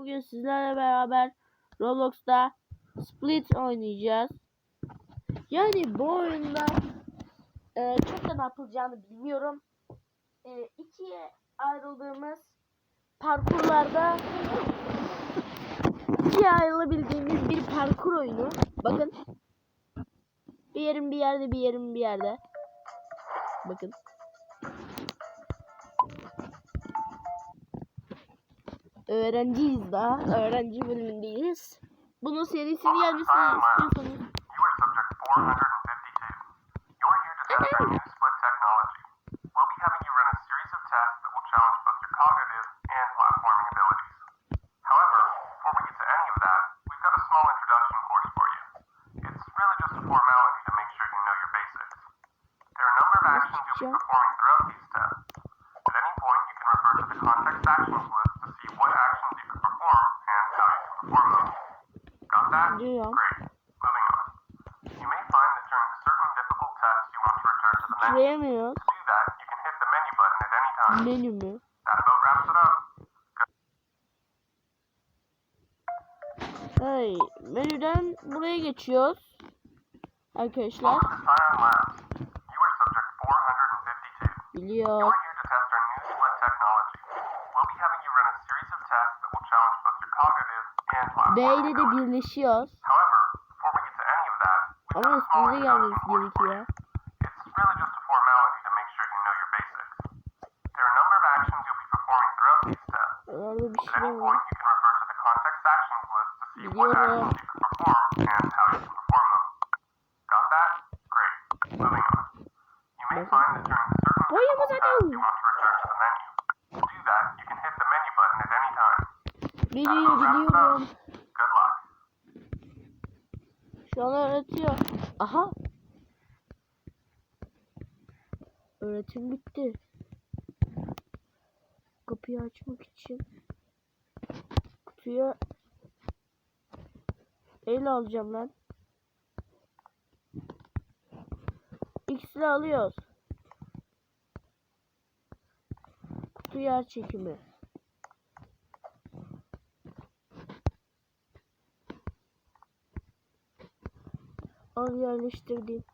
Bugün sizlerle beraber Roblox'ta Split oynayacağız. Yani bu oyunda e, çok da ne yapılacağını bilmiyorum. E, ikiye ayrıldığımız parkurlarda ikiye ayrılabildiğimiz bir parkur oyunu. Bakın. Bir yerim bir yerde bir yerim bir yerde. Bakın. Öğrenciyiz daha. Öğrenci bölümündeyiz. Bunun serisini gelmesini istiyorsanız You any time. Menü mü? Hey, menüden buraya geçiyoruz. Arkadaşlar Welcome of actions you'll be performing throughout these tests. Orada bir şey var. point, An öğretiyor. Aha. Öğretim bitti. Kapıyı açmak için kutuya el alacağım lan. X'le alıyoruz. Kutu yer çekimi. Al yerleştirdim.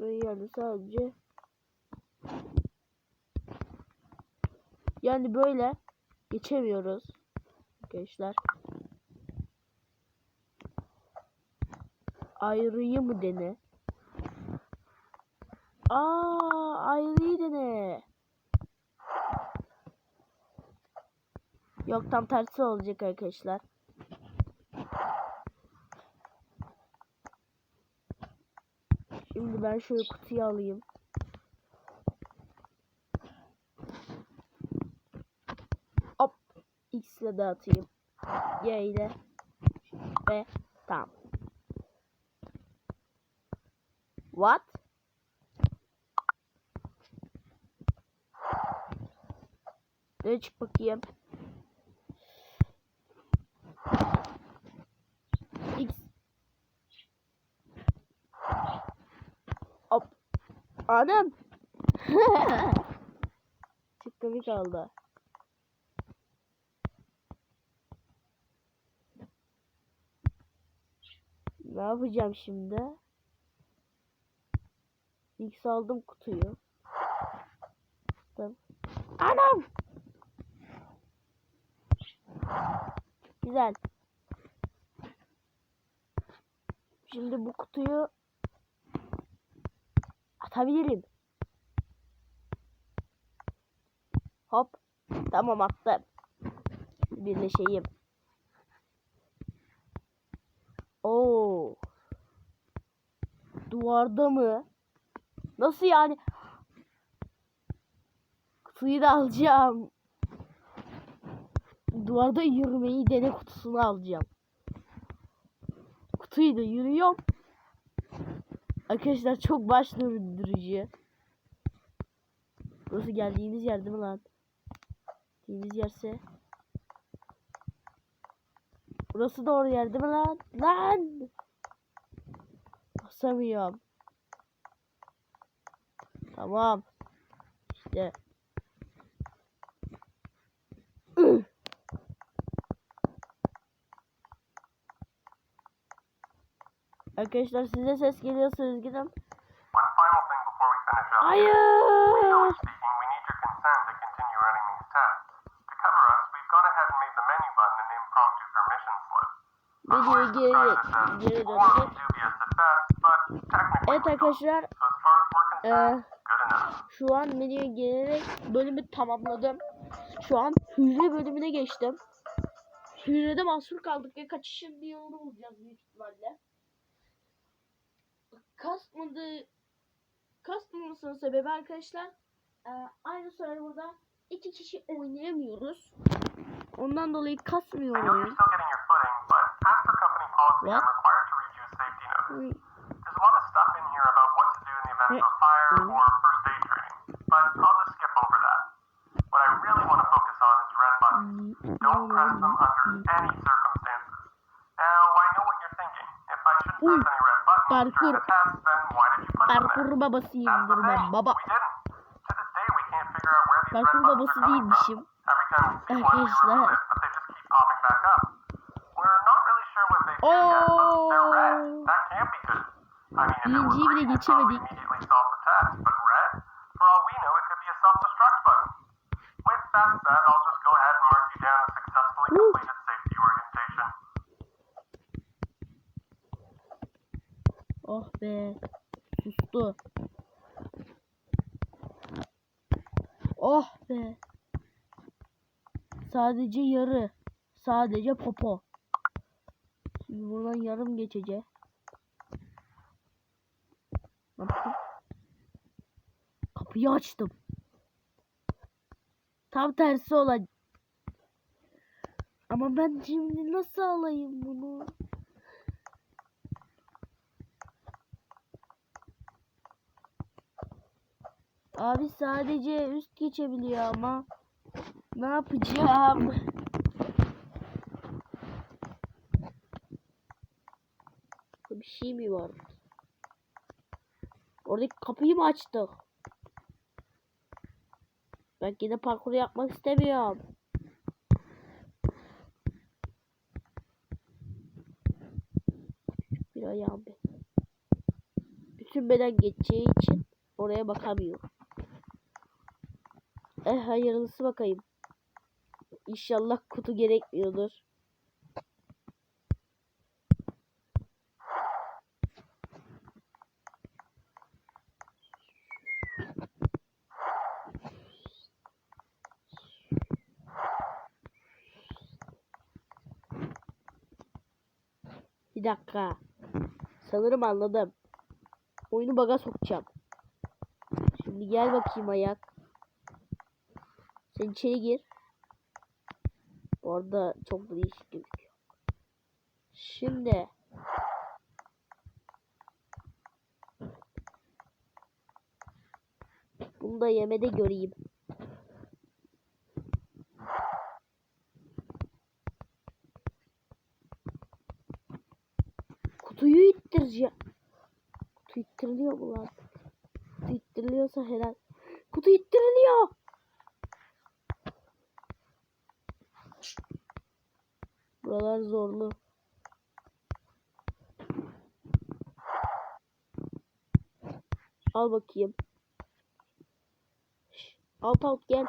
Ve yani sadece yani böyle geçemiyoruz arkadaşlar. Ayrıyı mı dene? Aa, ayrıyı dene. Yok tam tersi olacak arkadaşlar. Şimdi ben şöyle kutuyu alayım. Hop. X ile dağıtayım. Y ile. Ve tamam. What? Ne çık bakayım. X. Hop. Anam. Çok komik oldu. Ne yapacağım şimdi? X aldım kutuyu. Anam. Güzel. Şimdi bu kutuyu atabilirim. Hop. Tamam attım. Birleşeyim. Oo. Duvarda mı? Nasıl yani? Kutuyu da alacağım. Duvarda yürümeyi dene kutusunu alacağım. Kutuyu da yürüyorum. Arkadaşlar çok baş döndürücü. Burası geldiğimiz yer değil mi lan? Geldiğimiz yerse. Burası doğru yer değil mi lan? Lan! Basamıyorum. Tamam. İşte but technically Evet arkadaşlar So as far as we're concerned, eee, good enough. şu an menüye gelerek bölümü tamamladım. Şu an hücre bölümüne geçtim. Hücrede mahsur kaldık ve kaçışın bir yolunu bulacağız büyük ihtimalle. Kasmadı kasmamasının sebebi arkadaşlar eee, aynı serverda iki kişi oynayamıyoruz. Ondan dolayı kasmıyor oyun. What? I'm required to read you a safety note. Uy, There's a lot of stuff in here about what to do in the event of a fire Mm. or first aid training, but I'll just skip over that. What I really want to focus on is red buttons. Don't press them under any circumstances. Now, I know what you're thinking. If I shouldn't Uy, press any buttons during parkur. Parkur babasıyım That's the dur ben baba. We didn't. To this day, we can't figure Oh be. Sustu. Oh be. Sadece yarı. Sadece popo. Şimdi buradan yarım geçecek. Ne? Kapıyı açtım. Tam tersi olacak. Ama ben şimdi nasıl alayım bunu? Abi sadece üst geçebiliyor ama ne yapacağım? Bir şey mi var? Oradaki kapıyı mı açtık? Ben yine parkur yapmak istemiyorum. Bir ayağım be. Bütün beden geçeceği için oraya bakamıyorum. Eh hayırlısı bakayım. İnşallah kutu gerekmiyordur. Bir dakika. Sanırım anladım. Oyunu baga sokacağım. Şimdi gel bakayım ayak. Sen içeri gir. Bu arada çok değişik gözüküyor. Şimdi. Bunu da yemede göreyim. Kutuyu ittireceğim. Kutu ittiriliyor mu lan? Kutu ittiriliyorsa helal. Kutu ittiriliyor. Buralar zorlu. Al bakayım. Alt alt gel.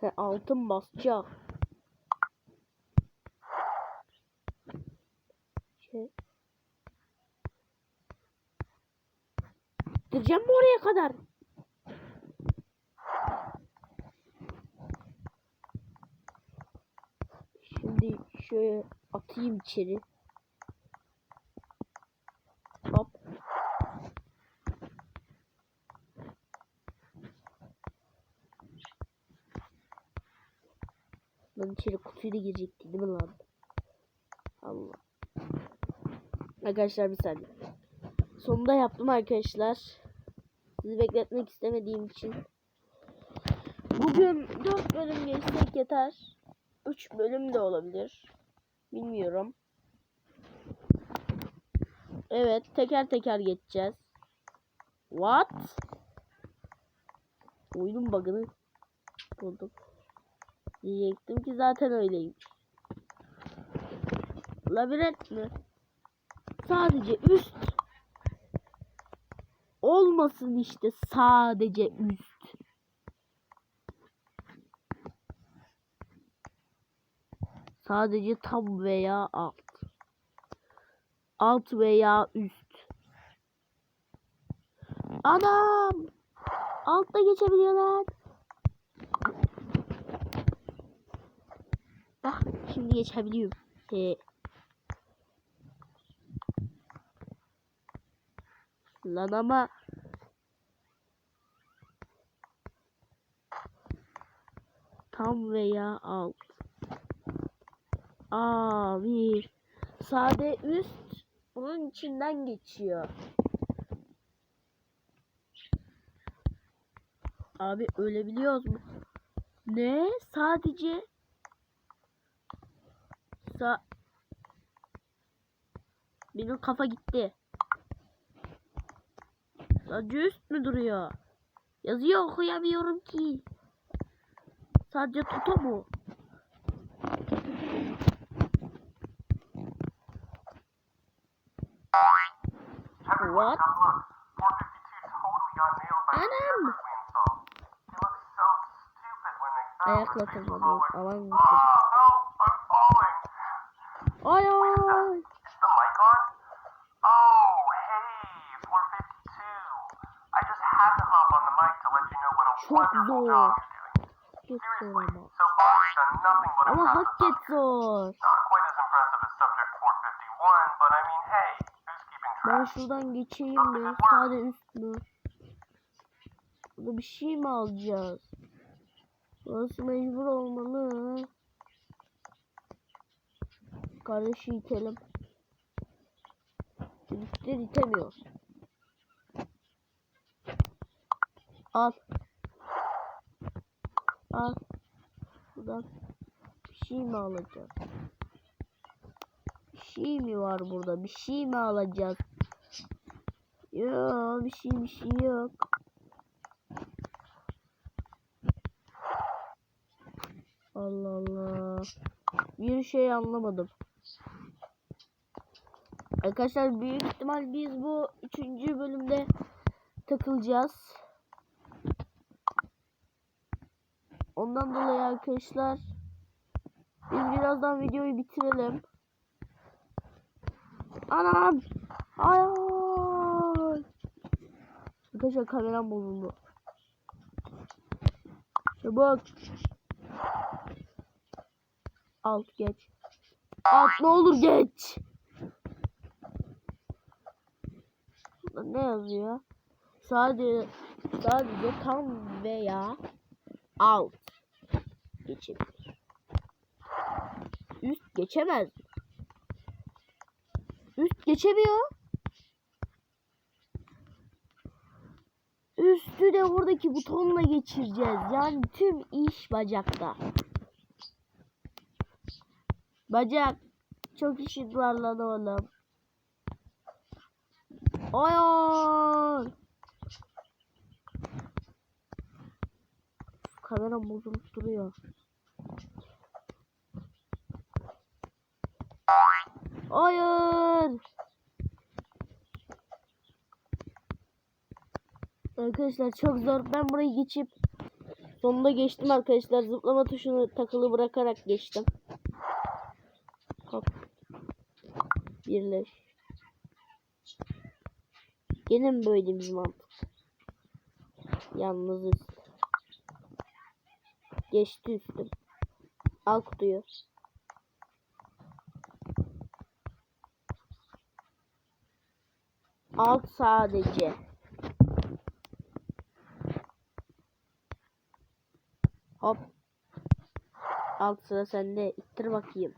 He altın basacak. Şey. Gireceğim mi oraya kadar? Şimdi şöyle atayım içeri. Hop. Lan içeri kutuyla girecekti değil mi lan? Allah. Arkadaşlar bir saniye. Sonunda yaptım arkadaşlar. Sizi bekletmek istemediğim için. Bugün 4 bölüm geçsek yeter. 3 bölüm de olabilir. Bilmiyorum. Evet, teker teker geçeceğiz. What? Oyunun bug'ını buldum. Diyecektim ki zaten öyleymiş. Labirent mi? Sadece üst. Olmasın işte sadece üst. Sadece tam veya alt. Alt veya üst. Adam! Altta geçebiliyorlar. Bak şimdi geçebiliyorum. He. Lan ama tam veya alt. Abi sade üst bunun içinden geçiyor. Abi ölebiliyoruz mu? Ne? Sadece Sa Benim kafa gitti. Sadece üst mü duruyor? Yazıyor okuyamıyorum ki. Sadece tuto mu? The mic to let you know what a Çok wonderful zor. job you're doing. Çok zor Seriously, ama. so far you've done nothing but Ama impress hak us. et zor. Ben şuradan geçeyim mi? Sade üst mü? Burada bir şey mi alacağız? Burası mecbur olmalı. Kardeşi itelim. Çocuklar itemiyor. Al. Al. Buradan bir şey mi alacağız? Bir şey mi var burada? Bir şey mi alacağız? Yok bir şey bir şey yok. Allah Allah. Bir şey anlamadım. Arkadaşlar büyük ihtimal biz bu üçüncü bölümde takılacağız. Ondan dolayı arkadaşlar biz birazdan videoyu bitirelim. Anam! Hayır! Arkadaşlar kameram bozuldu. Çabuk. Alt geç. Alt ne olur geç. Burada ne yazıyor? Sadece sadece tam veya alt geçebilir. Üst geçemez. Üst geçemiyor. Üstü de oradaki butonla geçireceğiz. Yani tüm iş bacakta. Bacak. Çok işin var lan oğlum. Hayır. Kameram bozulup duruyor. Hayır. Arkadaşlar çok zor. Ben burayı geçip sonunda geçtim arkadaşlar. Zıplama tuşunu takılı bırakarak geçtim. Hop. Birleş. Gene mi böyle bir mantık? Yalnızız. Geçti üstüm. Al kutuyu. Alt sadece. Hop. Alt sıra sende. İttir bakayım.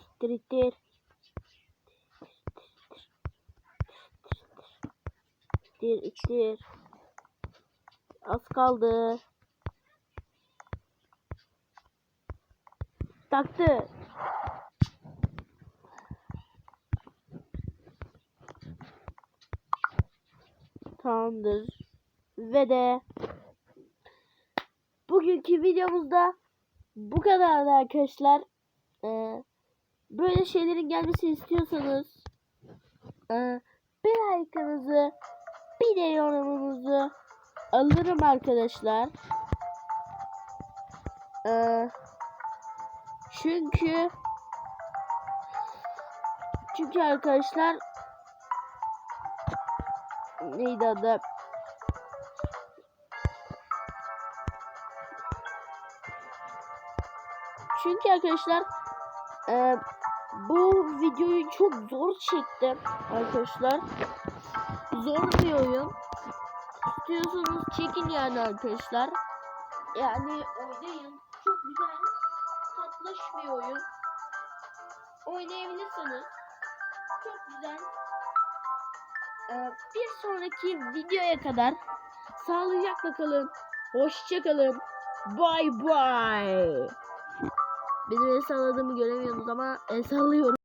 İttir ittir. İttir ittir. Az kaldı. Taktı. Tamamdır. Ve de bugünkü videomuzda bu kadardı arkadaşlar. Ee, böyle şeylerin gelmesini istiyorsanız e, bir like'ınızı bir de yorumunuzu alırım arkadaşlar. Ee, çünkü çünkü arkadaşlar neydi adı? Çünkü arkadaşlar e, bu videoyu çok zor çektim arkadaşlar. Zor bir oyun. İstiyorsanız çekin yani arkadaşlar. Yani oynayın. Çok güzel. Tatlış bir oyun. Oynayabilirsiniz. Çok güzel. Ee, bir sonraki videoya kadar sağlıcakla kalın. Hoşça kalın. Bye bye. Benim el salladığımı göremiyorsunuz ama el sallıyorum.